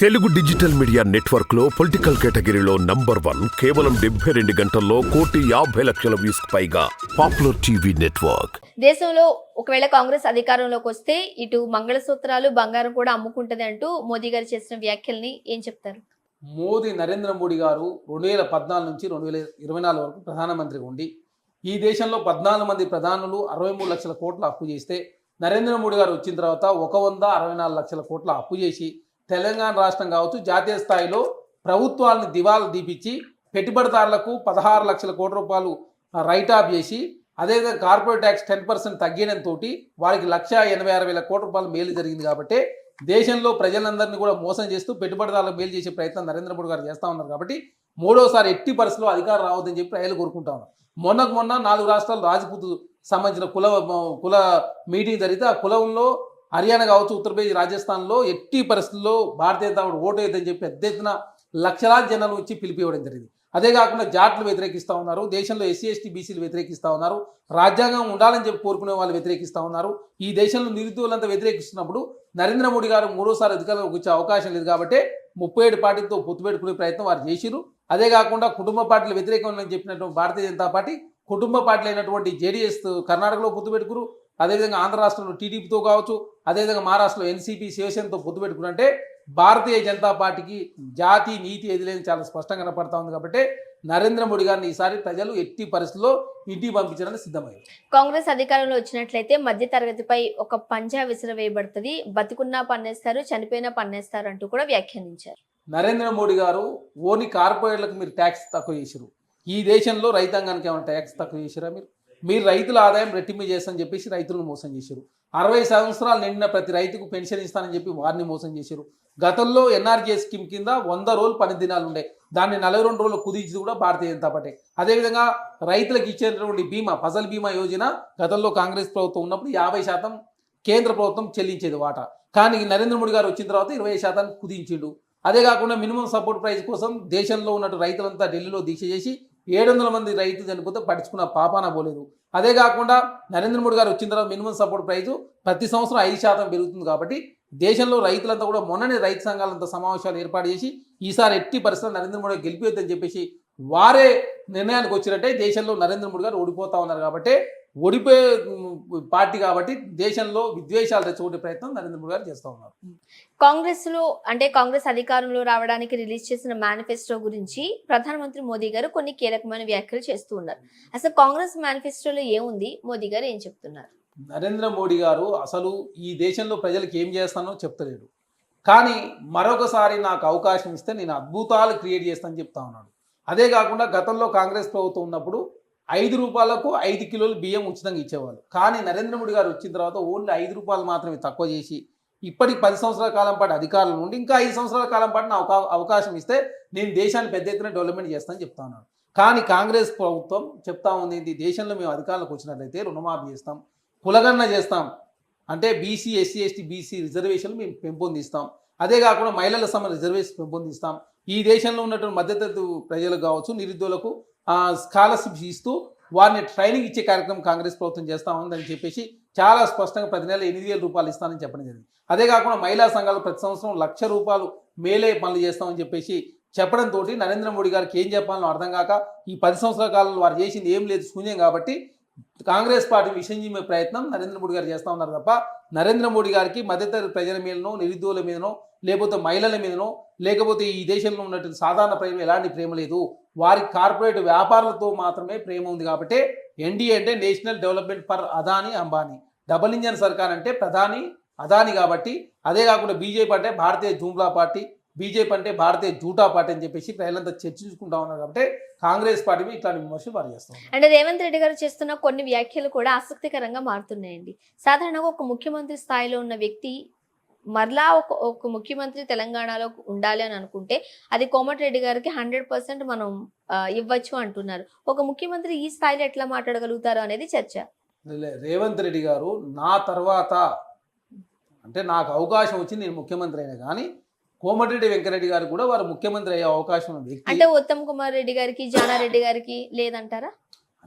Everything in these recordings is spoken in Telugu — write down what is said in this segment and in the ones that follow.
తెలుగు డిజిటల్ మీడియా నెట్వర్క్లో పొలిటికల్ కేటగిరీలో నంబర్ వన్ కేవలం డెబ్బై రెండు గంటల్లో కోటి యాభై లక్షల వ్యూస్ పైగా పాపులర్ టీవీ నెట్వర్క్. దేశంలో ఒకవేళ కాంగ్రెస్ అధికారంలోకి వస్తే ఇటు మంగళసూత్రాలు బంగారం కూడా అమ్ముకుంటది అంటూ మోదీ గారు చేసిన వ్యాఖ్యల్ని ఏం చెప్తారు? మోదీ నరేంద్ర మోడీ గారు రెండు వేల పద్నాలుగు నుంచి రెండు వేల ఇరవై నాలుగు వరకు ప్రధానమంత్రిగా ఉండి ఈ దేశంలో పద్నాలుగు మంది ప్రధానులు అరవై మూడు లక్షల కోట్ల అప్పు చేస్తే నరేంద్ర మోడీ గారు వచ్చిన తర్వాత ఒక వంద అరవై నాలుగు లక్షల కోట్ల అప్పు చేసి తెలంగాణ రాష్ట్రం కావచ్చు జాతీయ స్థాయిలో ప్రభుత్వాలను దివాలా దీపించి పెట్టుబడిదారులకు పదహారు లక్షల కోట్ల రూపాయలు రైట్ ఆఫ్ చేసి అదేవిధంగా కార్పొరేట్ ట్యాక్స్ టెన్ పర్సెంట్ తగ్గినంతో వారికి లక్ష ఎనభై ఆరు వేల కోట్ల రూపాయలు మేలు జరిగింది కాబట్టి దేశంలో ప్రజలందరినీ కూడా మోసం చేస్తూ పెట్టుబడిదారులకు మేలు చేసే ప్రయత్నం నరేంద్ర మోడీ గారు చేస్తూ ఉన్నారు కాబట్టి మూడోసారి ఎట్టి పరిస్థితిలో అధికారం రావద్దని చెప్పి ప్రజలు కోరుకుంటా ఉన్నారు. మొన్నకు మొన్న నాలుగు రాష్ట్రాలు రాజపూత్ సంబంధించిన కుల కుల మీటింగ్ జరిగితే ఆ కులంలో హర్యానా కావచ్చు ఉత్తరప్రదేశ్ రాజస్థాన్లో ఎట్టి పరిస్థితుల్లో భారతీయ జనతా పార్టీ ఓటు వేయదని చెప్పి పెద్ద ఎత్తున లక్షలాది జనాలు వచ్చి పిలిపివ్వడం జరిగింది. అదే కాకుండా జాట్లు వ్యతిరేకిస్తూ ఉన్నారు దేశంలో ఎస్సీ ఎస్టీ బీసీలు వ్యతిరేకిస్తూ ఉన్నారు రాజ్యాంగం ఉండాలని చెప్పి కోరుకునే వాళ్ళు వ్యతిరేకిస్తూ ఉన్నారు. ఈ దేశంలో నిరుద్యోగులంతా వ్యతిరేకిస్తున్నప్పుడు నరేంద్ర మోడీ గారు మూడోసారి అధికారంలోకి వచ్చే అవకాశం లేదు కాబట్టి ముప్పై ఏడు పార్టీలతో పొత్తు పెట్టుకునే ప్రయత్నం వారు చేసిరు అదే కాకుండా కుటుంబ పార్టీలు వ్యతిరేకం అని చెప్పినటువంటి భారతీయ జనతా పార్టీ కుటుంబ పార్టీలు అయినటువంటి జేడీఎస్ కర్ణాటకలో పొత్తు పెట్టుకురు అదేవిధంగా ఆంధ్ర రాష్ట్రంలో టీడీపీతో కావచ్చు అదేవిధంగా మహారాష్ట్రలో ఎన్సీపీ శివసేనతో పొత్తు పెట్టుకున్నంటే భారతీయ జనతా పార్టీకి జాతి నీతి ఎదిలేని చాలా స్పష్టంగా కనపడతా ఉంది కాబట్టి నరేంద్ర మోడీ గారిని ఈసారి ప్రజలు ఎట్టి పరిస్థితుల్లో ఇంటికి పంపించడానికి సిద్ధమయ్యారు. కాంగ్రెస్ అధికారంలో వచ్చినట్లయితే మధ్య తరగతిపై ఒక పంజా విసిరవేయబడుతుంది. బతికున్నా పన్నేస్తారు చనిపోయినా పన్నేస్తారు అంటూ కూడా వ్యాఖ్యానించారు. నరేంద్ర మోడీ గారు ఓన్లీ కార్పొరేట్లకు మీరు ట్యాక్స్ తక్కువ చేసిరు ఈ దేశంలో రైతాంగానికి ఏమైనా ట్యాక్స్ తక్కువ చేసిరా మీరు? మీరు రైతుల ఆదాయం రెట్టింపు చేస్తానని చెప్పేసి రైతులను మోసం చేశారు. అరవై సంవత్సరాలు నిండిన ప్రతి రైతుకు పెన్షన్ ఇస్తానని చెప్పి వారిని మోసం చేశారు. గతంలో ఎన్ఆర్జీఎస్ స్కీమ్ కింద వంద రోజులు పని దినాలు ఉండే దాన్ని నలభై రెండు రోజులు కుదించి కూడా భారతీయ జనతా పార్టీ. అదేవిధంగా రైతులకు ఇచ్చేటటువంటి బీమా ఫసల్ బీమా యోజన గతంలో కాంగ్రెస్ ప్రభుత్వం ఉన్నప్పుడు యాభై శాతం కేంద్ర ప్రభుత్వం చెల్లించేది వాటా. కానీ నరేంద్ర మోడీ గారు వచ్చిన తర్వాత ఇరవై శాతానికి కుదించిండు. అదే కాకుండా మినిమం సపోర్ట్ ప్రైస్ కోసం దేశంలో ఉన్నట్టు రైతులంతా ఢిల్లీలో దీక్ష చేసి ఏడు వందల మంది రైతులు చనిపోతే పట్టించుకున్న పాపాన పోలేదు. అదే కాకుండా నరేంద్ర మోడీ గారు వచ్చిన తర్వాత మినిమం సపోర్ట్ ప్రైస్ ప్రతి సంవత్సరం ఐదు శాతం పెరుగుతుంది కాబట్టి దేశంలో రైతులంతా కూడా మొన్ననే రైతు సంఘాలంతా సమావేశాలు ఏర్పాటు చేసి ఈసారి ఎట్టి పరిస్థితులు నరేంద్ర మోడీ గెలిపేద్దని చెప్పేసి వారే నిర్ణయానికి వచ్చినట్టే దేశంలో నరేంద్ర మోడీ గారు ఓడిపోతా ఉన్నారు కాబట్టి ఓడిపోయే పార్టీ కాబట్టి దేశంలో విద్వేషాలు తెచ్చుకునే ప్రయత్నం నరేంద్ర మోడీ గారు చేస్తూ ఉన్నారు. కాంగ్రెస్లో అంటే కాంగ్రెస్ అధికారంలో రావడానికి రిలీజ్ చేసిన మేనిఫెస్టో గురించి ప్రధానమంత్రి మోదీ గారు కొన్ని కీలకమైన వ్యాఖ్యలు చేస్తూ ఉన్నారు. అసలు కాంగ్రెస్ మేనిఫెస్టోలో ఏముంది? మోదీ గారు ఏం చెప్తున్నారు? నరేంద్ర మోడీ గారు అసలు ఈ దేశంలో ప్రజలకు ఏం చేస్తానో చెప్తలేడు. కానీ మరొకసారి నాకు అవకాశం ఇస్తే నేను అద్భుతాలు క్రియేట్ చేస్తానని చెప్తా ఉన్నాడు. అదే కాకుండా గతంలో కాంగ్రెస్ ప్రభుత్వం ఉన్నప్పుడు ఐదు రూపాయలకు ఐదు కిలోలు బియ్యం ఉచితంగా ఇచ్చేవాళ్ళు. కానీ నరేంద్ర మోడీ గారు వచ్చిన తర్వాత ఓన్లీ ఐదు రూపాయలు మాత్రమే తక్కువ చేసి ఇప్పటికి పది సంవత్సరాల కాలం పాటు అధికారంలో ఉండి ఇంకా ఐదు సంవత్సరాల కాలం పాటు నా అవకా- అవకాశం ఇస్తే నేను దేశాన్ని పెద్ద ఎత్తున డెవలప్మెంట్ చేస్తానని చెప్తా ఉన్నాను కానీ కాంగ్రెస్ ప్రభుత్వం చెప్తా ఉంది "ఈ దేశంలో మేము అధికారంలోకి వచ్చినట్లయితే రుణమాఫీ చేస్తాం కులగన్న చేస్తాం. అంటే బీసీ ఎస్సీ ఎస్టీ బీసీ రిజర్వేషన్లు మేము పెంపొందిస్తాం. అదే కాకుండా మహిళల సమ రిజర్వేషన్ పెంపొందిస్తాం. ఈ దేశంలో ఉన్నటువంటి మధ్యతరగతి ప్రజలకు కావచ్చు నిరుద్యోగులకు స్కాలర్షిప్స్ ఇస్తూ వారిని ట్రైనింగ్ ఇచ్చే కార్యక్రమం కాంగ్రెస్ ప్రభుత్వం చేస్తా ఉందని చెప్పేసి చాలా స్పష్టంగా ప్రతి నెల ఎనిమిది వేల రూపాయలు ఇస్తానని చెప్పడం జరిగింది. అదే కాకుండా మహిళా సంఘాలు ప్రతి సంవత్సరం లక్ష రూపాయలు మేలే పనులు చేస్తామని చెప్పేసి చెప్పడంతో నరేంద్ర మోడీ గారికి ఏం చెప్పాలో అర్థం కాక ఈ పది సంవత్సరాల కాలంలో వారు చేసింది ఏం లేదు శూన్యం కాబట్టి కాంగ్రెస్ పార్టీ విషయం చెప్పే ప్రయత్నం నరేంద్ర మోడీ గారు చేస్తా ఉన్నారు తప్ప నరేంద్ర మోడీ గారికి మధ్యతరగతి ప్రజల మీదనో నిరుద్యోగుల మీదనో లేకపోతే మహిళల మీదనో లేకపోతే ఈ దేశంలో ఉన్నటువంటి సాధారణ ప్రేమ ఎలాంటి ప్రేమ లేదు. వారి కార్పొరేట్ వ్యాపారులతో మాత్రమే ప్రేమ ఉంది కాబట్టి ఎన్డీఏ అంటే national development for Adani Ambani. Double engine సర్కార్ అంటే ప్రధాని అదాని కాబట్టి అదే కాకుండా బీజేపీ అంటే భారతీయ జూమ్లా పార్టీ బీజేపీ అంటే భారతీయ జూటా పార్టీ అని చెప్పేసి ప్రజలంతా చర్చించుకుంటా ఉన్నారు కాబట్టి కాంగ్రెస్ పార్టీ ఇట్లాంటి విమర్శలు వారు చేస్తారు అంటే రేవంత్ రెడ్డి గారు చేస్తున్న కొన్ని వ్యాఖ్యలు కూడా ఆసక్తికరంగా మారుతున్నాయండి. సాధారణంగా ఒక ముఖ్యమంత్రి స్థాయిలో ఉన్న వ్యక్తి మరలా ఒక ఒక ముఖ్యమంత్రి తెలంగాణలో ఉండాలి అని అనుకుంటే అది కోమటిరెడ్డి గారికి హండ్రెడ్ పర్సెంట్ మనం ఇవ్వచ్చు అంటున్నారు. ఒక ముఖ్యమంత్రి ఈ స్థాయిలో ఎట్లా మాట్లాడగలుగుతారు అనేది చర్చ. రేవంత్ రెడ్డి గారు నా తర్వాత అంటే నాకు అవకాశం వచ్చి నేను ముఖ్యమంత్రి అయినా కానీ కోమటిరెడ్డి వెంకరెడ్డి గారు కూడా వారు ముఖ్యమంత్రి అయ్యే అవకాశం వ్యక్తి అంటే ఉత్తమ్ కుమార్ రెడ్డి గారికి జానారెడ్డి గారికి లేదంటారా?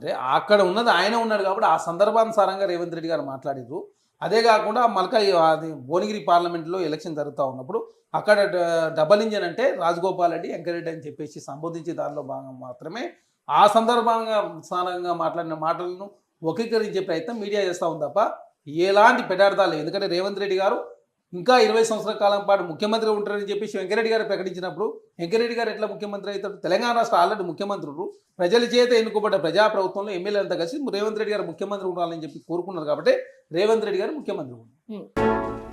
అరే అక్కడ ఉన్నది ఆయన ఉన్నాడు కాబట్టి ఆ సందర్భానుసారంగా రేవంత్ రెడ్డి గారు మాట్లాడారు అదే కాకుండా మల్క అది భువనగిరి పార్లమెంట్లో ఎలక్షన్ జరుగుతూ ఉన్నప్పుడు అక్కడ డబల్ ఇంజన్ అంటే రాజగోపాల్ రెడ్డి వెంకరెడ్డి అని చెప్పేసి సంబోధించే దానిలో భాగం మాత్రమే ఆ సందర్భంగా స్థానంగా మాట్లాడిన మాటలను వక్రీకరించే ప్రయత్నం మీడియా చేస్తూ ఉంది తప్ప ఎలాంటి పెడార్థాలు. ఎందుకంటే రేవంత్ రెడ్డి గారు ఇంకా ఇరవై సంవత్సరాల కాలం పాటు ముఖ్యమంత్రి ఉంటారని చెప్పేసి వెంకరెడ్డి గారు ప్రకటించినప్పుడు వెంకరెడ్డి గారు ఎట్లా ముఖ్యమంత్రి అవుతాడు తెలంగాణ రాష్ట్ర ఆల్రెడీ ముఖ్యమంత్రులు. ప్రజల చేత ఎన్నుకోబడ్డ ప్రజాప్రభుత్వంలో ఎమ్మెల్యే అంతా కలిసి రేవంత్ రెడ్డి గారు ముఖ్యమంత్రి ఉండాలని చెప్పి కోరుకున్నారు కాబట్టి రేవంత్ రెడ్డి గారు ముఖ్యమంత్రి ఉన్నారు.